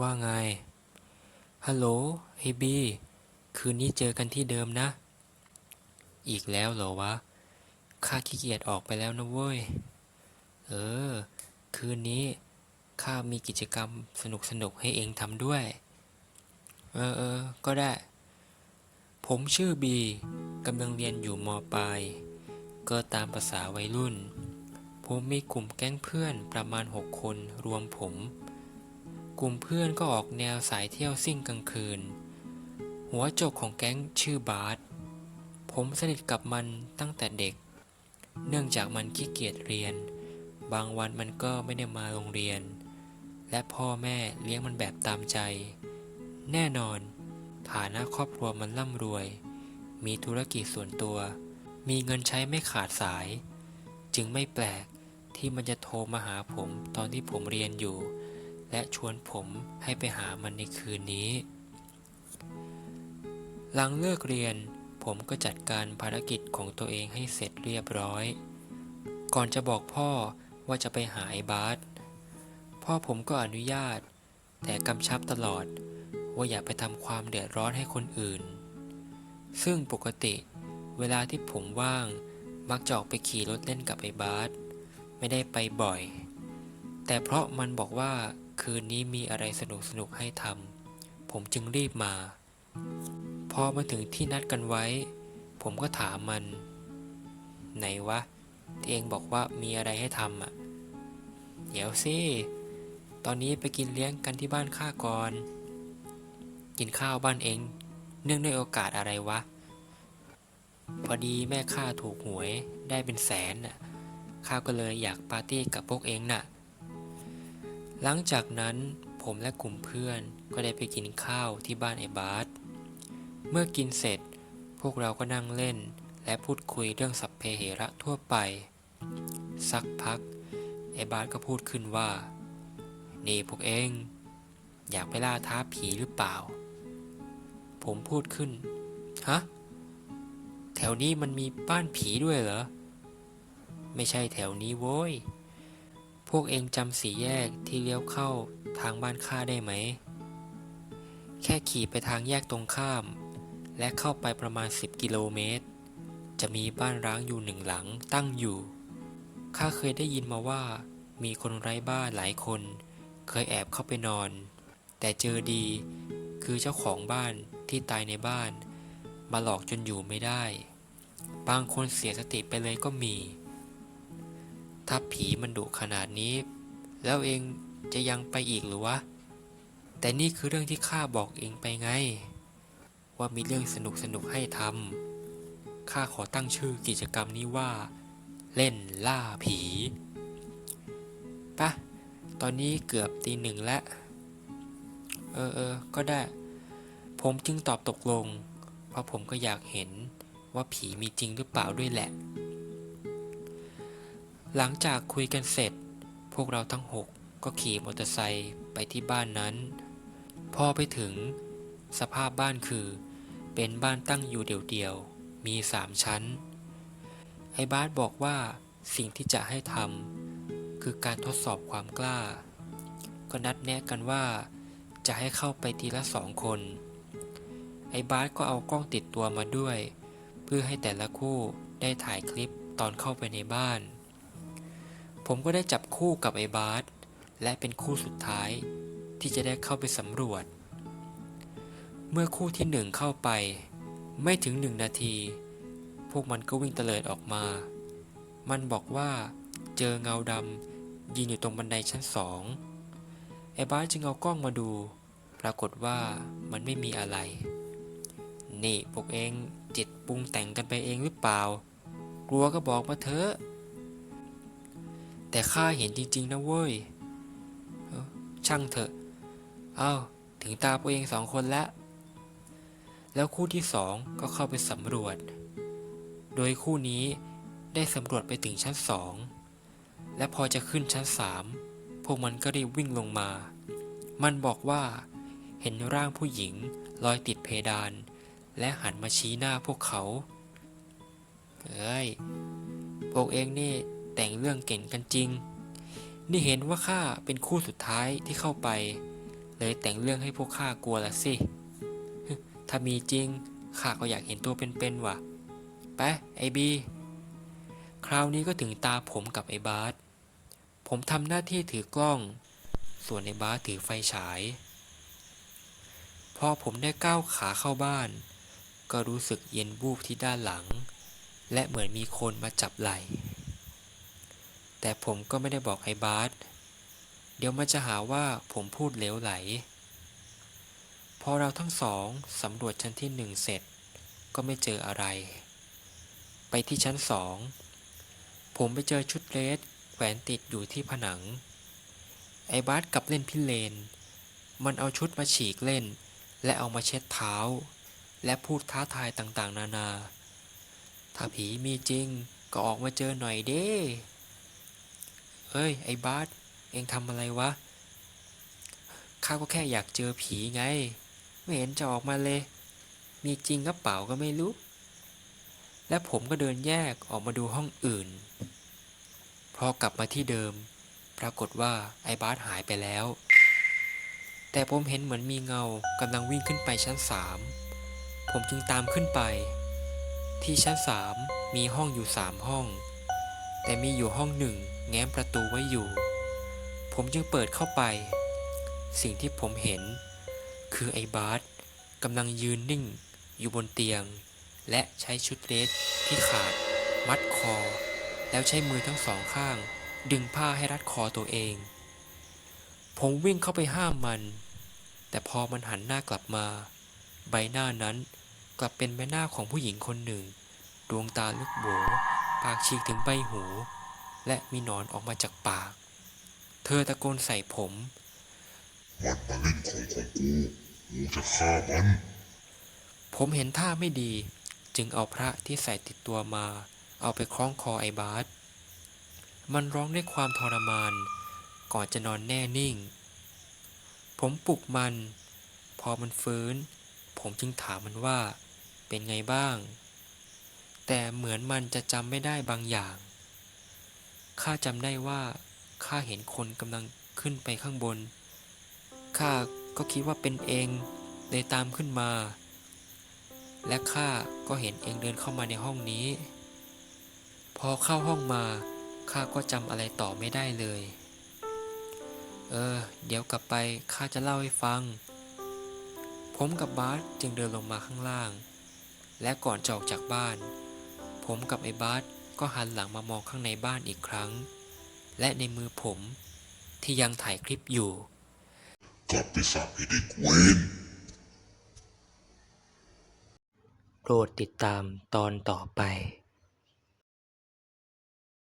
ว่าไง ฮัลโหลไอบี คืนนี้เจอกันที่เดิมนะ อีกแล้วเหรอวะ ข้าขี้เกียจออกไปแล้วนะเว้ย เออ คืนนี้ข้ามีกิจกรรมสนุกสนุกให้เองทำด้วย เออเออ ก็ได้ ผมชื่อบีกำลังเรียนอยู่มปลาย ก็ตามภาษาวัยรุ่น ผมมีกลุ่มแก๊งเพื่อนประมาณหกคนรวมผม กลุ่มเพื่อนก็ออกแนวสายเที่ยวซิ่งกลางคืน หัวโจกของแก๊งชื่อบาสผมสนิทกับมันตั้งแต่เด็ก เนื่องจากมันขี้เกียจเรียน บางวันมันก็ไม่ได้มาโรงเรียน และพ่อแม่เลี้ยงมันแบบตามใจ แน่นอน ฐานะครอบครัวมันร่ำรวย มีธุรกิจส่วนตัว มีเงินใช้ไม่ขาดสาย จึงไม่แปลกที่มันจะโทรมาหาผมตอนที่ผมเรียนอยู่ และชวนผมให้ไปหามันในคืนนี้ หลังเลิกเรียนผมก็จัดการภารกิจของตัวเองให้เสร็จเรียบร้อย ก่อนจะบอกพ่อว่าจะไปหาไอ้บาสพ่อผมก็อนุญาต แต่กำชับตลอดว่าอย่าไปทำความเดือดร้อนให้คนอื่น ซึ่งปกติเวลาที่ผมว่าง มักจะออกไปขี่รถเล่นกับไอ้บาสไม่ได้ไปบ่อย แต่เพราะมันบอกว่า คืนนี้มีอะไรสนุกสนุกให้ทำผมจึงรีบมา พอมาถึงที่นัดกันไว้ ผมก็ถามมัน ไหนวะที่เองบอกว่ามีอะไรให้ทำอะ เดี๋ยวสิ ตอนนี้ไปกินเลี้ยงกันที่บ้านข้าก่อน กินข้าวบ้านเอง เนื่องในโอกาสอะไรวะ พอดีแม่ข้าถูกหวยได้เป็นแสนน่ะข้าก็เลยอยากปาร์ตี้กับพวกเองน่ะ หลังจากนั้นผมและกลุ่มเพื่อนก็ได้ไปกินข้าวที่บ้านไอ้บาสเมื่อกินเสร็จ พวกเราก็นั่งเล่น และพูดคุยเรื่องสัพเพเหระทั่วไป สักพัก ไอ้บาสก็พูดขึ้นว่า นี่พวกเอง อยากไปล่าท้าผีหรือเปล่า ผมพูดขึ้น ฮะ แถวนี้มันมีบ้านผีด้วยเหรอ ไม่ใช่แถวนี้โว้ย พวกเองจำสีแยกที่เลี้ยวเข้าทางบ้านข้าได้ไหม แค่ขี่ไปทางแยกตรงข้าม และเข้าไปประมาณ 10 กิโลเมตร จะมีบ้านร้างอยู่หนึ่งหลังตั้งอยู่ ข้าเคยได้ยินมาว่า มีคนไร้บ้านหลายคน เคยแอบเข้าไปนอน แต่เจอดีคือเจ้าของบ้านที่ตายในบ้าน มาหลอกจนอยู่ไม่ได้ บางคนเสียสติไปเลยก็มี ถ้าผีมันดุขนาดนี้ แล้วเองจะยังไปอีกหรือวะ แต่นี่คือเรื่องที่ข้าบอกเองไปไง ว่ามีเรื่องสนุกสนุกให้ทำข้าขอตั้งชื่อกิจกรรมนี้ว่า เล่นล่าผีปะตอนนี้เกือบตีหนึ่งแล้ว เออเออก็ได้ ผมจึงตอบตกลง เพราะผมก็อยากเห็นว่าผีมีจริงหรือเปล่าด้วยแหละ หลังจากคุยกันเสร็จ พวกเราทั้งหกก็ขี่มอเตอร์ไซค์ไปที่บ้านนั้น พอไปถึง สภาพบ้านคือ เป็นบ้านตั้งอยู่เดี่ยวๆ มีสามชั้น ไอ้บาสบอกว่าสิ่งที่จะให้ทำคือการทดสอบความกล้า ก็นัดแนะกันว่า จะให้เข้าไปทีละสองคน ไอ้บาสก็เอากล้องติดตัวมาด้วย เพื่อให้แต่ละคู่ได้ถ่ายคลิปตอนเข้าไปในบ้าน ผมก็ได้จับคู่กับไอ้บาสและเป็นคู่สุดท้ายที่จะได้เข้าไปสำรวจ เมื่อคู่ที่หนึ่งเข้าไป ไม่ถึงหนึ่งนาที พวกมันก็วิ่งเตลิดออกมา มันบอกว่าเจอเงาดำยืนอยู่ตรงบันไดชั้นสองไอ้บาสจึงเอากล้องมาดู ปรากฏว่ามันไม่มีอะไร นี่พวกเองจิตปรุงแต่งกันไปเองหรือเปล่า กลัวก็บอกมาเถอะ แต่ข้าเห็นจริง ๆ นะเว้ย ช่างเถอะ เอ้า ถึงตาพวกเองสองคนแล้ว แล้วคู่ที่สองก็เข้าไปสำรวจ โดยคู่นี้ได้สำรวจไปถึงชั้นสอง และพอจะขึ้นชั้นสามพวกมันก็รีบวิ่งลงมา มันบอกว่า เห็นร่างผู้หญิงลอยติดเพดาน และหันมาชี้หน้าพวกเขา เอ้ย พวกเองนี่ แต่งเรื่องเก่งกันจริง นี่เห็นว่าข้าเป็นคู่สุดท้ายที่เข้าไป เลยแต่งเรื่องให้พวกข้ากลัวละสิ ถ้ามีจริงข้าก็อยากเห็นตัวเป็นๆว่ะ ไปไอบี คราวนี้ก็ถึงตาผมกับไอ้บาสผมทำหน้าที่ถือกล้อง ส่วนไอ้บาสถือไฟฉาย พอผมได้ก้าวขาเข้าบ้าน ก็รู้สึกเย็นบูบที่ด้านหลัง และเหมือนมีคนมาจับไหล่ แต่ผมก็ไม่ได้บอกไอ้บาสเดี๋ยวมันจะหาว่าผมพูดเหลวไหล พอเราทั้งสองสำรวจชั้นที่หนึ่งเสร็จ ก็ไม่เจออะไร ไปที่ชั้นสองผมไปเจอชุดเรสแขวนติดอยู่ที่ผนัง ไอ้บาสกลับเล่นพิเรนมันเอาชุดมาฉีกเล่น และเอามาเช็ดเท้า และพูดท้าทายต่างๆ นานา ถ้าผีมีจริงก็ออกมาเจอหน่อยเด้ เอ้ย ไอ้บาสเองทำอะไรวะ ข้าก็แค่อยากเจอผีไง ไม่เห็นจะออกมาเลย มีจริงก็เปล่าก็ไม่รู้ และผมก็เดินแยกออกมาดูห้องอื่น พอกลับมาที่เดิม ปรากฏว่าไอ้บาสหายไปแล้ว แต่ผมเห็นเหมือนมีเงากำลังวิ่งขึ้นไปชั้นสามผมจึงตามขึ้นไป ที่ชั้นสามมีห้องอยู่สามห้อง แต่มีอยู่ห้องหนึ่งแง้มประตูไว้อยู่ ผมจึงเปิดเข้าไป สิ่งที่ผมเห็น คือไอ้บาสกำลังยืนนิ่งอยู่บนเตียง และใช้ชุดเดรสที่ขาด มัดคอ แล้วใช้มือทั้งสองข้าง ดึงผ้าให้รัดคอตัวเอง ผมวิ่งเข้าไปห้ามมัน แต่พอมันหันหน้ากลับมา ใบหน้านั้นกลับเป็นใบหน้าของผู้หญิงคนหนึ่ง ดวงตาลึกโบ ปากฉีกถึงใบหู และมีหนอนออกมาจากปาก เธอตะโกนใส่ผมมันมาเล่นของของกูกูจะฆ่ามัน ผมเห็นท่าไม่ดี จึงเอาพระที่ใส่ติดตัวมา เอาไปคล้องคอไอ้บาสมันร้องด้วยความทรมาน ก่อนจะนอนแน่นิ่ง ผมปลุกมัน พอมันฟื้น ผมจึงถามมันว่า เป็นไงบ้าง แต่เหมือนมันจะจำไม่ได้บางอย่าง ข้าจำได้ว่าข้าเห็นคนกำลังขึ้นไปข้างบน ข้าก็คิดว่าเป็นเองเลยตามขึ้นมา และข้าก็เห็นเองเดินเข้ามาในห้องนี้ พอเข้าห้องมา ข้าก็จำอะไรต่อไม่ได้เลย เออ เดี๋ยวกลับไปข้าจะเล่าให้ฟัง ผมกับบาสจึงเดินลงมาข้างล่าง และก่อนจะออกจากบ้าน ผมกับไอ้บาสก็หันหลังมามองข้างในบ้านอีกครั้ง และในมือผมที่ยังถ่ายคลิปอยู่กลับไปสั่งให้เด็กเวนโปรดติดตามตอนต่อไป